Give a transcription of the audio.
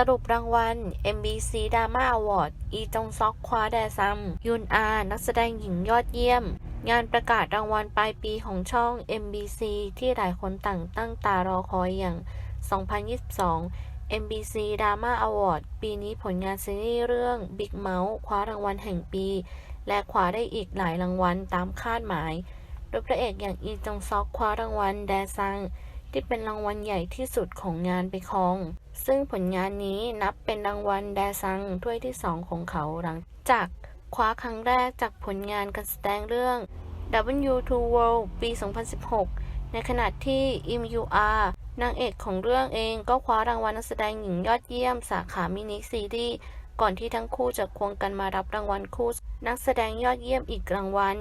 สรุปรางวัล MBC Drama Award อีจงซอกคว้าแดซัม ยุนอา นักแสดงหญิงยอดเยี่ยม งานประกาศรางวัลปลายปีของช่อง MBC ที่หลายคนต่างตั้งตารอคอยอย่าง 2022 MBC Drama Award ปีนี้ผลงานซีรีส์เรื่อง Big Mouth คว้ารางวัลแห่งปี และคว้าได้อีกหลายรางวัลตามคาดหมาย โดยพระเอกอย่างอีจงซอกคว้ารางวัลแดซัง ที่เป็นรางวัลใหญ่ที่สุดของงานไปครอง ซึ่งผลงานนี้นับเป็นรางวัลแดซังถ้วยที่สองของเขาหลังจากคว้าครั้งแรกจากผลงานการแสดงเรื่อง W2 World ปี 2016 ในขณะที่อิมยูอานางเอกของเรื่องเองก็คว้ารางวัลนักแสดงหญิงยอดเยี่ยมสาขามินิซีรีส์ก่อนที่ทั้งคู่จะควงกันมารับรางวัลคู่ นักแสดงยอดเยี่ยมอีกรางวัล